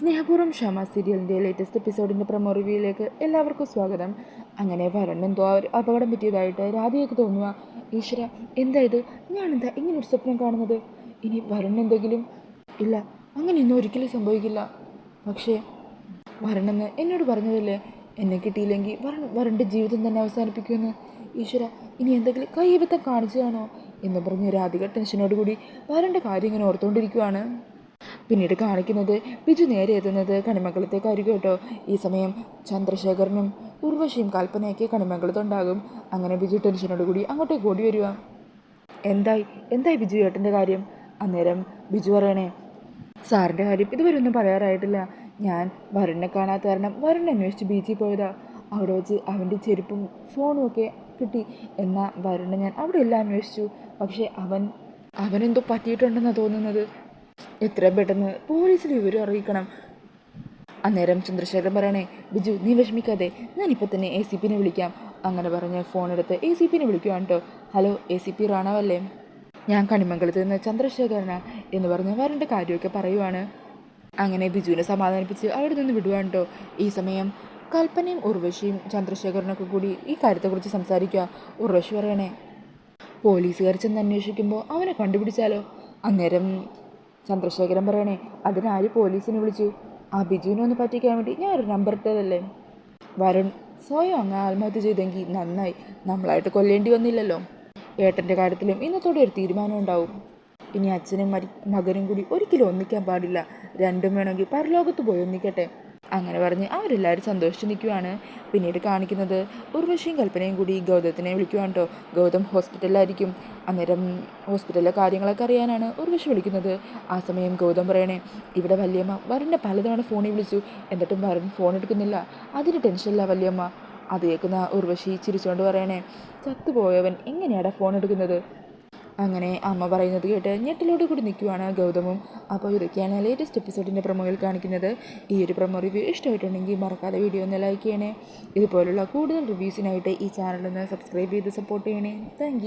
സ്നേഹപൂർവം ക്ഷമ സീരിയലിന്റെ ലേറ്റസ്റ്റ് എപ്പിസോഡിന്റെ പ്രമോ റിവ്യൂയിലേക്ക് എല്ലാവർക്കും സ്വാഗതം. അങ്ങനെ വരണെന്തോ ഒരു അപകടം പറ്റിയതായിട്ട് രാധയൊക്കെ തോന്നുക ഈശ്വര എന്താ ഇത്? ഞാനെന്താ ഇങ്ങനെ ഒരു സ്വപ്നം കാണുന്നത്? ഇനി വരണെന്തെങ്കിലും ഇല്ല അങ്ങനെയൊന്നും ഒരിക്കലും സംഭവിക്കില്ല. പക്ഷേ വരണമെന്ന് എന്നോട് പറഞ്ഞതല്ലേ? എന്നെ കിട്ടിയില്ലെങ്കിൽ വരൺ വരന്റെ ജീവിതം തന്നെ അവസാനിപ്പിക്കുമെന്ന്. ഈശ്വര ഇനി എന്തെങ്കിലും കൈബത്തം കാണിച്ചതാണോ? എന്ന് പറഞ്ഞ് രാധിക ടെൻഷനോടുകൂടി വരന്റെ കാര്യം ഇങ്ങനെ ഓർത്തുകൊണ്ടിരിക്കുവാണ് പിന്നീട് കാണിക്കുന്നത് ബിജു നേരെ എത്തുന്നത് കണിമംഗലത്തേക്കായിരിക്കും കേട്ടോ. ഈ സമയം ചന്ദ്രശേഖരനും ഉർവശിയും കൽപ്പനയൊക്കെ കണിമംഗലത്തുണ്ടാകും. അങ്ങനെ ബിജു ടെൻഷനോട് കൂടി അങ്ങോട്ടേക്ക് ഓടി വരിക. എന്തായി? എന്തായി ബിജു ഏട്ടന്റെ കാര്യം? അന്നേരം ബിജു പറയണേ സാറിന്റെ കാര്യം ഇതുവരെ ഒന്നും പറയാറായിട്ടില്ല. ഞാൻ വരുണിനെ കാണാത്ത കാരണം വരുൺ അന്വേഷിച്ച് ബീച്ചിൽ പോയതാ. അവിടെ വെച്ച് അവന്റെ ചെരുപ്പും ഫോണും ഒക്കെ കിട്ടി. എന്നാൽ വരുണിനെ ഞാൻ അവിടെ എല്ലാം അന്വേഷിച്ചു. പക്ഷേ അവൻ അവനെന്തോ പറ്റിയിട്ടുണ്ടെന്നാണ് തോന്നുന്നത്. എത്രയും പെട്ടെന്ന് പോലീസിൽ വിവരം അറിയിക്കണം. അന്നേരം ചന്ദ്രശേഖരൻ പറയണേ ബിജു നീ വിഷമിക്കാതെ ഞാനിപ്പോൾ തന്നെ എ സി പിനെ വിളിക്കാം. അങ്ങനെ പറഞ്ഞ് ഫോണെടുത്ത് എ സി പിന്നെ വിളിക്കുവാണ് കേട്ടോ ഹലോ എ സി പി റാണവല്ലേ? ഞാൻ കണിമംഗലത്ത് നിന്ന് ചന്ദ്രശേഖരന എന്ന് പറഞ്ഞ് വരേണ്ട കാര്യമൊക്കെ പറയുവാണ്. അങ്ങനെ ബിജുവിനെ സമാധാനിപ്പിച്ച് അവിടെ നിന്ന് വിടുവാണ് കേട്ടോ ഈ സമയം കൽപ്പനയും ഉർവശിയും ചന്ദ്രശേഖരനൊക്കെ കൂടി ഈ കാര്യത്തെക്കുറിച്ച് സംസാരിക്കുക ഉർവശി പറയണേ പോലീസുകാർ ചെന്ന് അന്വേഷിക്കുമ്പോൾ അവനെ കണ്ടുപിടിച്ചാലോ? അന്നേരം ചന്ദ്രശേഖരൻ പറയണേ അതിനാര് പോലീസിനെ വിളിച്ചു? ആ ബിജുവിനെ ഒന്ന് പറ്റിക്കാൻ വേണ്ടി ഞാൻ ഒരു നമ്പർ ഇട്ടതല്ലേ? വരുൺ സ്വയം അങ്ങ് ആത്മഹത്യ ചെയ്തെങ്കിൽ നന്നായി നമ്മളായിട്ട് കൊല്ലേണ്ടി വന്നില്ലല്ലോ. ഏട്ടന്റെ കാര്യത്തിലും ഇന്നത്തോടെ ഒരു തീരുമാനം ഉണ്ടാവും. ഇനി അച്ഛനും മകനും കൂടി ഒരിക്കലും ഒന്നിക്കാൻ പാടില്ല. രണ്ടും വേണമെങ്കിൽ പരലോകത്ത് പോയി ഒന്നിക്കട്ടെ. അങ്ങനെ പറഞ്ഞ് അവരെല്ലാവരും സന്തോഷിച്ച് നിൽക്കുകയാണ് പിന്നീട് കാണിക്കുന്നത് ഉർവശിയും കൽപ്പനയും കൂടി ഗൗതത്തിനെ വിളിക്കുവാണ് കേട്ടോ ഗൗതം ഹോസ്പിറ്റലിലായിരിക്കും. അന്നേരം ഹോസ്പിറ്റലിലെ കാര്യങ്ങളൊക്കെ അറിയാനാണ് ഉർവശി വിളിക്കുന്നത്. ആ സമയം ഗൗതം പറയണേ ഇവിടെ വല്യമ്മ വരുണിനെ പലതവണ ഫോണിൽ വിളിച്ചു. എന്നിട്ടും വരുൺ ഫോൺ എടുക്കുന്നില്ല. അതിന് ടെൻഷനില്ല വല്യമ്മ. അത് കേൾക്കുന്ന ഉർവശി ചിരിച്ചുകൊണ്ട് പറയണേ ചത്തുപോയവൻ എങ്ങനെയാടാ ഫോൺ എടുക്കുന്നത്? അങ്ങനെ അമ്മ പറയുന്നത് കേട്ട് ഞെട്ടിലോട് കൂടി നിൽക്കുവാണ് ഗൗതമും. അപ്പോൾ ഇതൊക്കെയാണ് ലേറ്റസ്റ്റ് എപ്പിസോഡിന്റെ പ്രൊമോയിൽ കാണിക്കുന്നത്. ഈ ഒരു പ്രൊമോ റിവ്യൂ ഇഷ്ടമായിട്ടുണ്ടെങ്കിൽ മറക്കാതെ വീഡിയോ ഒന്ന് ലൈക്ക് ചെയ്യണേ. ഇതുപോലുള്ള കൂടുതൽ റിവ്യൂസിനായിട്ട് ഈ ചാനലൊന്ന് സബ്സ്ക്രൈബ് ചെയ്ത് സപ്പോർട്ട് ചെയ്യണേ. താങ്ക്